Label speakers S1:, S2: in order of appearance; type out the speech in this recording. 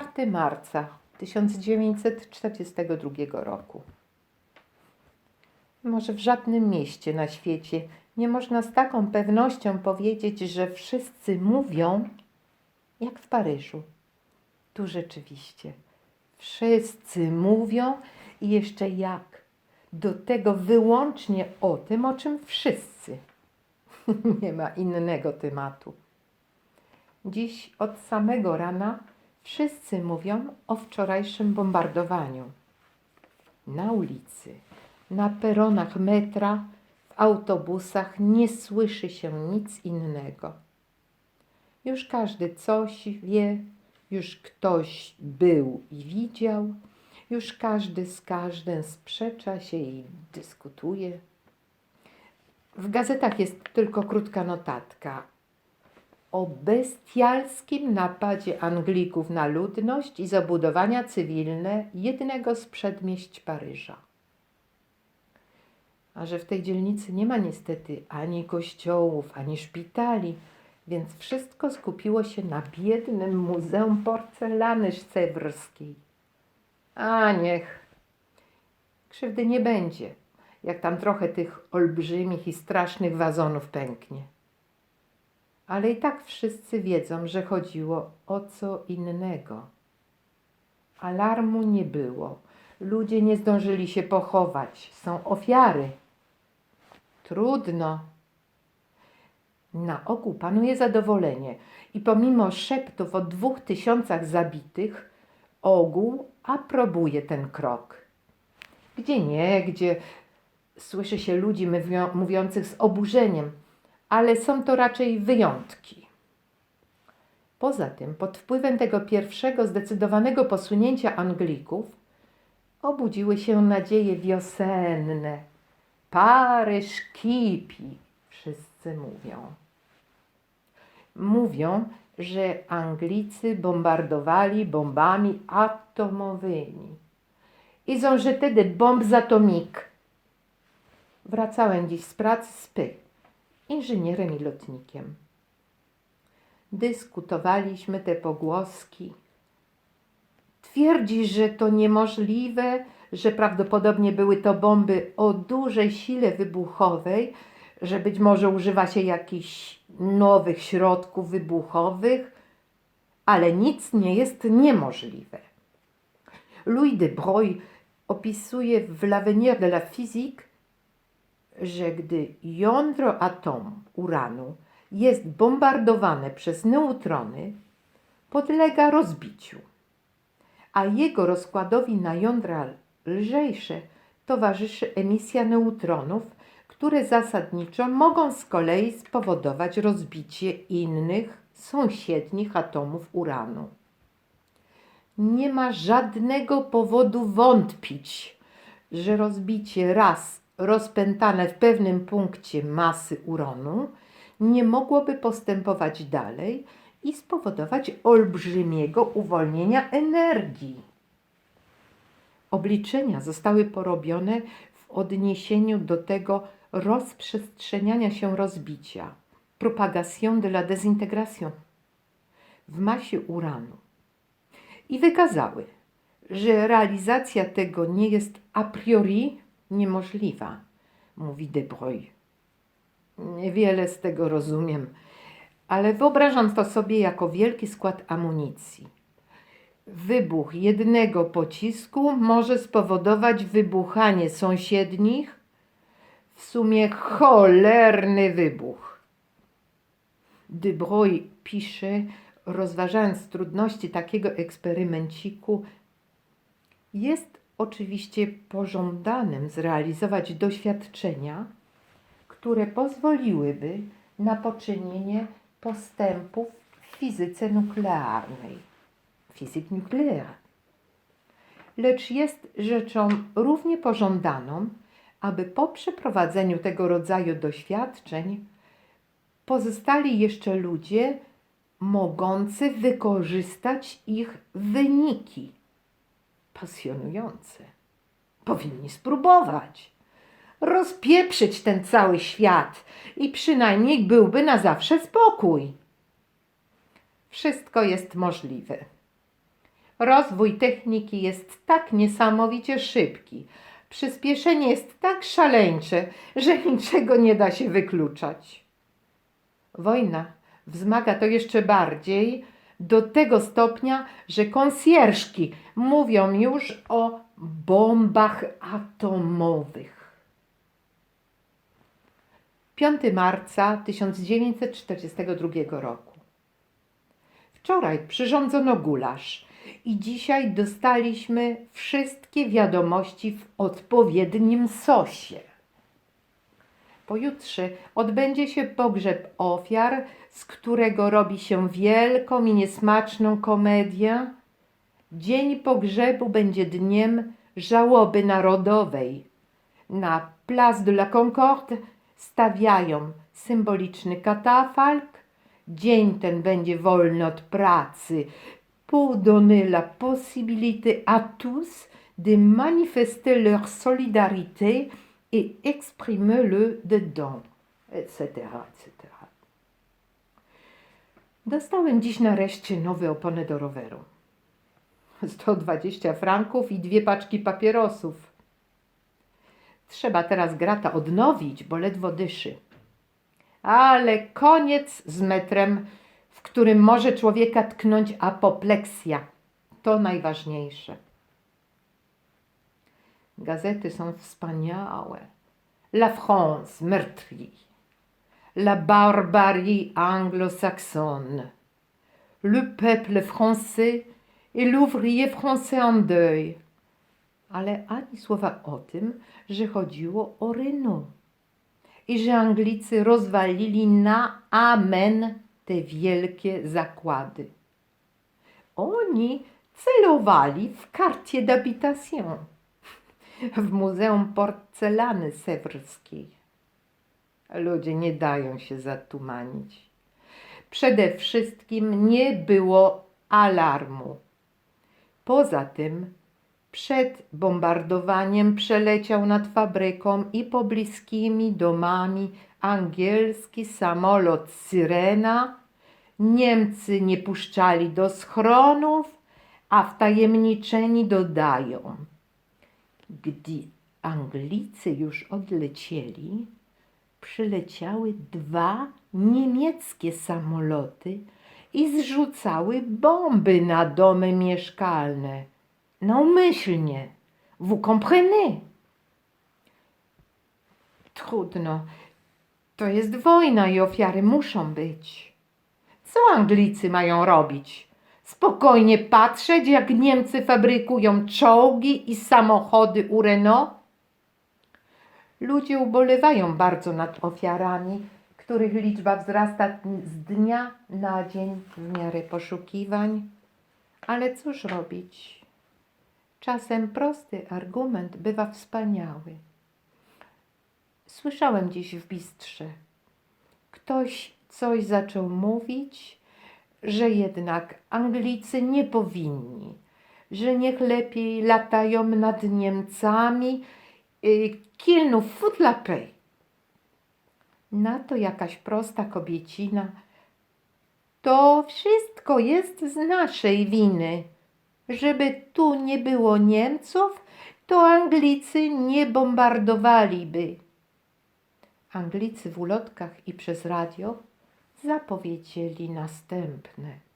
S1: 4 marca 1942 roku. Może w żadnym mieście na świecie nie można z taką pewnością powiedzieć, że wszyscy mówią, jak w Paryżu. Tu rzeczywiście wszyscy mówią i jeszcze jak. Do tego wyłącznie o tym, o czym wszyscy. nie ma innego tematu. Dziś od samego rana wszyscy mówią o wczorajszym bombardowaniu. Na ulicy, na peronach metra, w autobusach nie słyszy się nic innego. Już każdy coś wie, już ktoś był i widział, już każdy z każdym sprzecza się i dyskutuje. W gazetach jest tylko krótka notatka o bestialskim napadzie Anglików na ludność i zabudowania cywilne jednego z przedmieść Paryża. A że w tej dzielnicy nie ma niestety ani kościołów, ani szpitali, więc wszystko skupiło się na biednym Muzeum Porcelany Scebrskiej. A niech. Krzywdy nie będzie, jak tam trochę tych olbrzymich i strasznych wazonów pęknie. Ale i tak wszyscy wiedzą, że chodziło o co innego. Alarmu nie było. Ludzie nie zdążyli się pochować. Są ofiary. Trudno. Na ogół panuje zadowolenie i pomimo szeptów o dwóch tysiącach zabitych, ogół aprobuje ten krok. Gdzie nie, gdzie słyszy się ludzi mówią, mówiących z oburzeniem, ale są to raczej wyjątki. Poza tym, pod wpływem tego pierwszego zdecydowanego posunięcia Anglików, obudziły się nadzieje wiosenne. Paryż kipi, wszyscy mówią. Mówią, że Anglicy bombardowali bombami atomowymi. I że tedy bomb atomik. Wracałem dziś z pracy z Py, inżynierem i lotnikiem. Dyskutowaliśmy te pogłoski. Twierdzi, że to niemożliwe, że prawdopodobnie były to bomby o dużej sile wybuchowej, że być może używa się jakichś nowych środków wybuchowych, ale nic nie jest niemożliwe. Louis de Broglie opisuje w L'Avenir de la Physique, że gdy jądro atomu uranu jest bombardowane przez neutrony, podlega rozbiciu, a jego rozkładowi na jądra lżejsze towarzyszy emisja neutronów, które zasadniczo mogą z kolei spowodować rozbicie innych sąsiednich atomów uranu. Nie ma żadnego powodu wątpić, że rozbicie raz rozpętane w pewnym punkcie masy uranu nie mogłoby postępować dalej i spowodować olbrzymiego uwolnienia energii. Obliczenia zostały porobione w odniesieniu do tego rozprzestrzeniania się rozbicia, propagation de la désintégration w masie uranu i wykazały, że realizacja tego nie jest a priori niemożliwa, mówi De Broglie. Niewiele z tego rozumiem, ale wyobrażam to sobie jako wielki skład amunicji. Wybuch jednego pocisku może spowodować wybuchanie sąsiednich, w sumie cholerny wybuch. De Broglie pisze, rozważając trudności takiego eksperymenciku, jest oczywiście pożądanym zrealizować doświadczenia, które pozwoliłyby na poczynienie postępów w fizyce nuklearnej, fizyk nuklear. Lecz jest rzeczą równie pożądaną, aby po przeprowadzeniu tego rodzaju doświadczeń pozostali jeszcze ludzie mogący wykorzystać ich wyniki. Pasjonujące. Powinni spróbować. Rozpieprzyć ten cały świat i przynajmniej byłby na zawsze spokój. Wszystko jest możliwe. Rozwój techniki jest tak niesamowicie szybki, przyspieszenie jest tak szaleńcze, że niczego nie da się wykluczać. Wojna wzmaga to jeszcze bardziej do tego stopnia, że konsjerżki mówią już o bombach atomowych. 5 marca 1942 roku. Wczoraj przyrządzono gulasz i dzisiaj dostaliśmy wszystkie wiadomości w odpowiednim sosie. Pojutrze odbędzie się pogrzeb ofiar, z którego robi się wielką i niesmaczną komedię. Dzień pogrzebu będzie dniem żałoby narodowej. Na Place de la Concorde stawiają symboliczny katafalk. Dzień ten będzie wolny od pracy pour donner la possibilité à tous de manifester leur solidarité et exprimer le dedans, etc., etc. Dostałem dziś nareszcie nowe opony do roweru. 120 franków i dwie paczki papierosów. Trzeba teraz grata odnowić, bo ledwo dyszy. Ale koniec z metrem, w którym może człowieka tknąć apopleksja. To najważniejsze. Gazety są wspaniałe. La France meurtrie. La barbarie anglo-saxonne. Le peuple français et l'ouvrier français en deuil. Ale ani słowa o tym, że chodziło o Renault i że Anglicy rozwalili na amen te wielkie zakłady. Oni celowali w Cartier d'Habitation, w Muzeum Porcelany Sewrskiej. Ludzie nie dają się zatumanić. Przede wszystkim nie było alarmu. Poza tym przed bombardowaniem przeleciał nad fabryką i pobliskimi domami angielski samolot Syrena. Niemcy nie puszczali do schronów, a wtajemniczeni dodają. Gdy Anglicy już odlecieli, przyleciały dwa niemieckie samoloty i zrzucały bomby na domy mieszkalne. Naumyślnie. Vous comprenez? Trudno. To jest wojna i ofiary muszą być. Co Anglicy mają robić? Spokojnie patrzeć, jak Niemcy fabrykują czołgi i samochody u Renault? Ludzie ubolewają bardzo nad ofiarami, których liczba wzrasta z dnia na dzień w miarę poszukiwań. Ale cóż robić? Czasem prosty argument bywa wspaniały. Słyszałem dziś w bistrze. Ktoś coś zaczął mówić, że jednak Anglicy nie powinni, że niech lepiej latają nad Niemcami, y, la paix. Na to jakaś prosta kobiecina. To wszystko jest z naszej winy. Żeby tu nie było Niemców, to Anglicy nie bombardowaliby. Anglicy w ulotkach i przez radio zapowiedzieli następne.